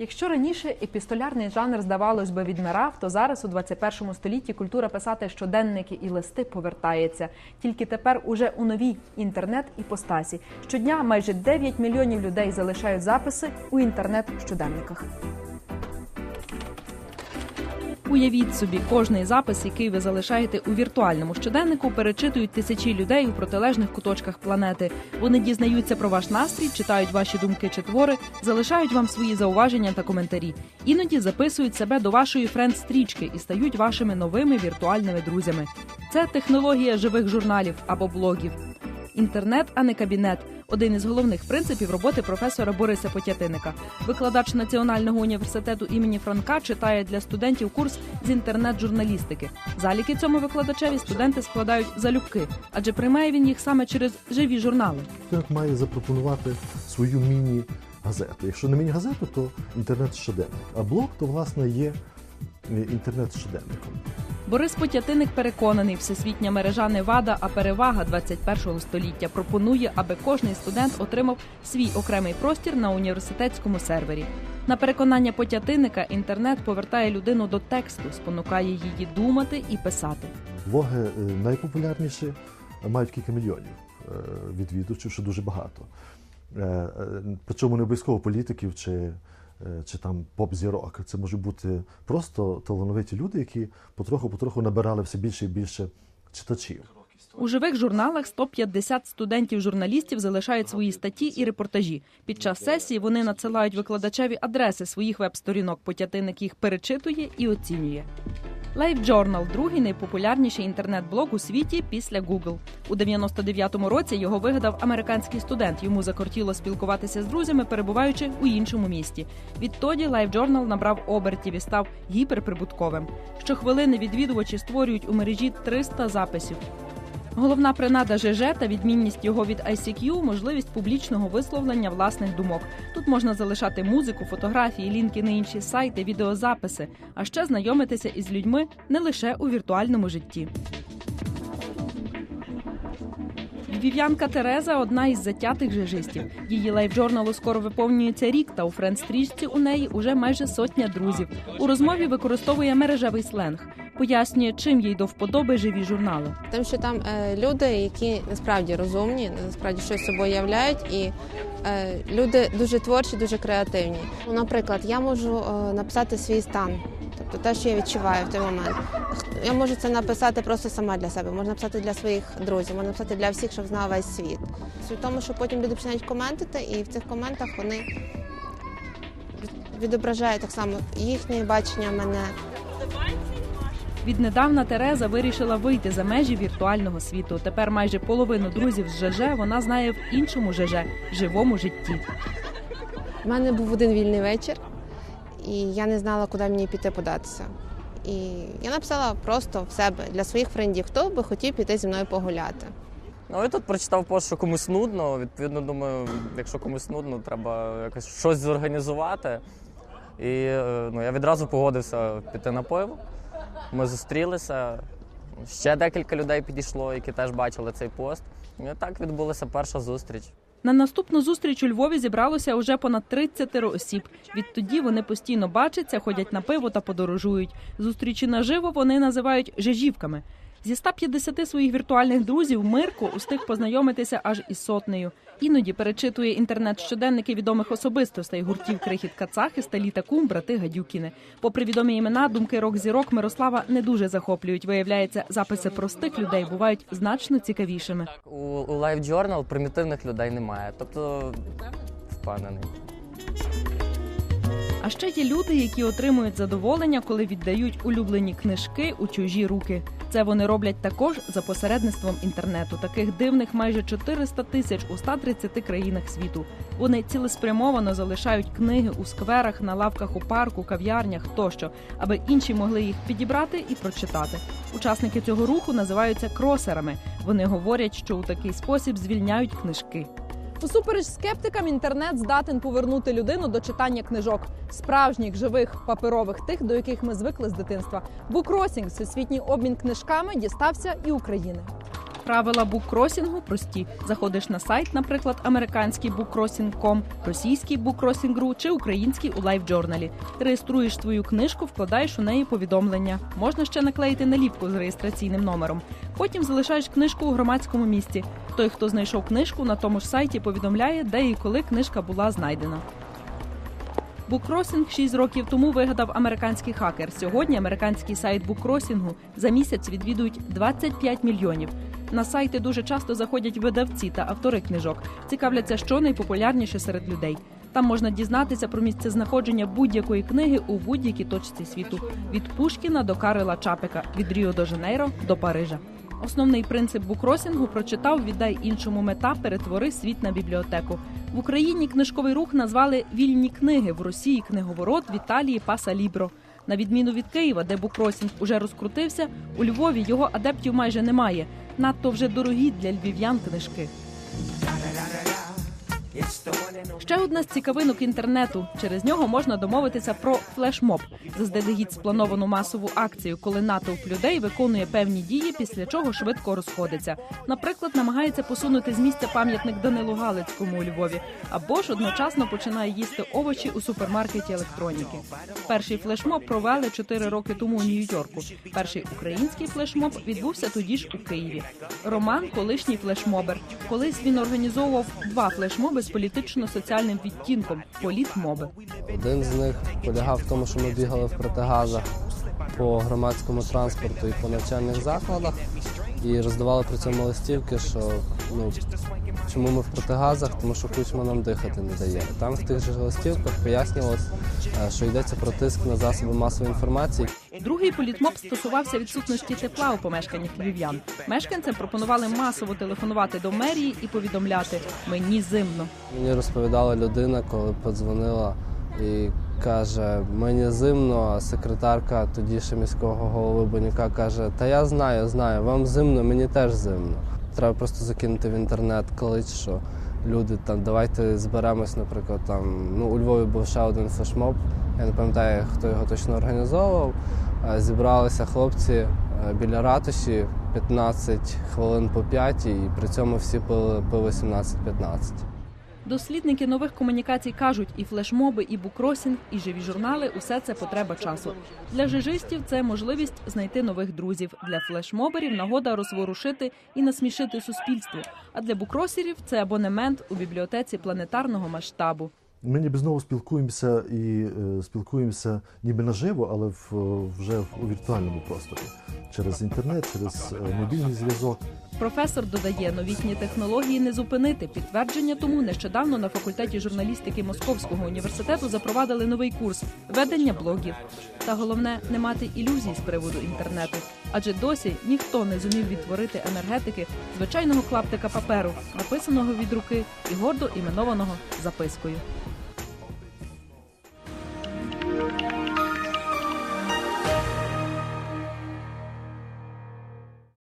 Якщо раніше епістолярний жанр, здавалось би, відмирав, то зараз у 21 столітті культура писати щоденники і листи повертається. Тільки тепер уже у новій інтернет-іпостасі. Щодня майже 9 мільйонів людей залишають записи у інтернет-щоденниках. Уявіть собі, кожний запис, який ви залишаєте у віртуальному щоденнику, перечитують тисячі людей у протилежних куточках планети. Вони дізнаються про ваш настрій, читають ваші думки чи твори, залишають вам свої зауваження та коментарі. Іноді записують себе до вашої френд-стрічки і стають вашими новими віртуальними друзями. Це технологія живих журналів або блогів. Інтернет, а не кабінет один із головних принципів роботи професора Бориса Потятиника. Викладач Національного університету імені Франка читає для студентів курс з інтернет-журналістики. Заліки цьому викладачеві студенти складають залюбки, адже приймає він їх саме через живі журнали. Студент має запропонувати свою міні-газету. Якщо не міні-газету, то інтернет-щоденник. А блог, то власне є е, інтернет-щоденником. Борис Потятиник переконаний, всесвітня мережа не вада, а перевага 21 століття. Пропонує, аби кожний студент отримав свій окремий простір на університетському сервері. На переконання Потятиника інтернет повертає людину до тексту, спонукає її думати і писати. Блоги е, найпопулярніші мають кілька мільйонів е, відвідувачів, що дуже багато. Е, Причому не обов'язково політиків чи, чи там поп-зірок. Це можуть бути просто талановиті люди, які потроху-потроху набирали все більше і більше читачів. У живих журналах 150 студентів-журналістів залишають свої статті і репортажі. Під час сесії вони надсилають викладачеві адреси своїх веб-сторінок. Потятиник їх перечитує і оцінює. Life Journal – другий найпопулярніший інтернет-блог у світі після Google. У 99-му році його вигадав американський студент. Йому закортіло спілкуватися з друзями, перебуваючи у іншому місті. Відтоді Life Journal набрав обертів і став гіперприбутковим. Щохвилини відвідувачі створюють у мережі 300 записів. Головна принада ЖЖ та відмінність його від ICQ – можливість публічного висловлення власних думок. Тут можна залишати музику, фотографії, лінки на інші сайти, відеозаписи, а ще знайомитися із людьми не лише у віртуальному житті. Львів'янка Тереза одна із затятих жежистів. Її лайфджорналу скоро виповнюється рік, та у френд-стрічці у неї уже майже сотня друзів. У розмові використовує мережевий сленг. Пояснює, чим їй до вподоби живі журнали. Тим, що там е, люди, які насправді розумні, насправді щось собою являють, і е, люди дуже творчі, дуже креативні. Ну, наприклад, я можу е, написати свій стан, тобто те, що я відчуваю в той момент. Я можу це написати просто сама для себе, можна написати для своїх друзів, можна написати для всіх, щоб знав весь світ. Суть в тому, що потім люди починають коментити, і в цих коментах вони від- відображають так само їхнє бачення мене. Віднедавна Тереза вирішила вийти за межі віртуального світу. Тепер майже половину друзів з ЖЖ вона знає в іншому ЖЖ – живому житті. У мене був один вільний вечір, і я не знала, куди мені піти податися. І я написала просто в себе для своїх френдів, хто би хотів піти зі мною погуляти. Ну і тут прочитав пост, що комусь нудно. Відповідно, думаю, якщо комусь нудно, треба якось щось зорганізувати. І е, ну, я відразу погодився піти на пиво. Ми зустрілися. Ще декілька людей підійшло, які теж бачили цей пост. І так відбулася перша зустріч. На наступну зустріч у Львові зібралося уже понад 30 осіб. Відтоді вони постійно бачаться, ходять на пиво та подорожують. Зустрічі наживо вони називають жежівками. Зі 150 своїх віртуальних друзів Мирко устиг познайомитися аж із сотнею. Іноді перечитує інтернет-щоденники відомих особистостей гуртів Крихіт Кацахи, Сталі та Кум, брати Гадюкіни. Попри відомі імена, думки рок-зірок Мирослава не дуже захоплюють. Виявляється, записи простих людей бувають значно цікавішими. У Live Journal примітивних людей немає. Тобто впевнений. Ще є люди, які отримують задоволення, коли віддають улюблені книжки у чужі руки. Це вони роблять також за посередництвом інтернету. Таких дивних майже 400 тисяч у 130 країнах світу. Вони цілеспрямовано залишають книги у скверах, на лавках у парку, кав'ярнях тощо, аби інші могли їх підібрати і прочитати. Учасники цього руху називаються кросерами. Вони говорять, що у такий спосіб звільняють книжки. Усупереч скептикам, інтернет здатен повернути людину до читання книжок, справжніх, живих, паперових, тих, до яких ми звикли з дитинства. Букросінг, всесвітній обмін книжками, дістався і України. Правила буккросінгу прості. Заходиш на сайт, наприклад, американський bookcrossing.com, російський bookcrossing.ru чи український у LiveJournal. Реєструєш свою книжку, вкладаєш у неї повідомлення. Можна ще наклеїти наліпку з реєстраційним номером. Потім залишаєш книжку у громадському місці. Той, хто знайшов книжку, на тому ж сайті повідомляє, де і коли книжка була знайдена. Буккросінг 6 років тому вигадав американський хакер. Сьогодні американський сайт буккросінгу за місяць відвідують 25 мільйонів. На сайти дуже часто заходять видавці та автори книжок, цікавляться, що найпопулярніше серед людей. Там можна дізнатися про місце знаходження будь-якої книги у будь-якій точці світу від Пушкіна до Карела Чапика, від Ріо до Жанейро до Парижа. Основний принцип букросінгу прочитав віддай іншому мета, перетвори світ на бібліотеку. В Україні книжковий рух назвали вільні книги в Росії книговорот, в Італії паса лібро. На відміну від Києва, де букросінг уже розкрутився, у Львові його адептів майже немає. Надто вже дорогі для львів'ян книжки. Ще одна з цікавинок інтернету. Через нього можна домовитися про флешмоб заздалегідь сплановану масову акцію, коли натовп людей виконує певні дії, після чого швидко розходиться. Наприклад, намагається посунути з місця пам'ятник Данилу Галицькому у Львові, або ж одночасно починає їсти овочі у супермаркеті електроніки. Перший флешмоб провели 4 роки тому у Нью-Йорку. Перший український флешмоб відбувся тоді ж у Києві. Роман колишній флешмобер. Колись він організовував два флешмоби з політично-соціальним відтінком політмоби. Один з них полягав в тому, що ми бігали в протигазах по громадському транспорту і по навчальних закладах і роздавали при цьому листівки, що ну чому ми в протигазах, тому що кучма нам дихати не дає. Там в тих же листівках пояснювалось, е, що йдеться про тиск на засоби масової інформації. Другий політмоб стосувався відсутності тепла у помешканнях львів'ян. Мешканцям пропонували масово телефонувати до мерії і повідомляти мені зимно. Мені розповідала людина, коли подзвонила і каже: мені зимно, а секретарка тоді ще міського голови Бонюка каже: Та я знаю, знаю, вам зимно, мені теж зимно. Треба просто закинути в інтернет клич, що люди там давайте зберемось, наприклад, там ну у Львові був ще один флешмоб. Я не пам'ятаю, хто його точно організовував. Е, Зібралися хлопці е, біля ратуші 15 хвилин по 5, і при цьому всі пили по 17-15. Дослідники нових комунікацій кажуть, і флешмоби, і букросінг, і живі журнали усе це потреба часу. Для жижистів це можливість знайти нових друзів. Для флешмоберів нагода розворушити і насмішити суспільство. А для букросерів це абонемент у бібліотеці планетарного масштабу. Ми ніби знову спілкуємося і е, спілкуємося ніби наживо, але в, вже у віртуальному просторі через інтернет, через е, мобільний зв'язок. Професор додає, новітні технології не зупинити. Підтвердження тому нещодавно на факультеті журналістики Московського університету запровадили новий курс ведення блогів. Та головне не мати ілюзій з приводу інтернету, адже досі ніхто не зумів відтворити енергетики звичайного клаптика паперу, написаного від руки і гордо іменованого запискою.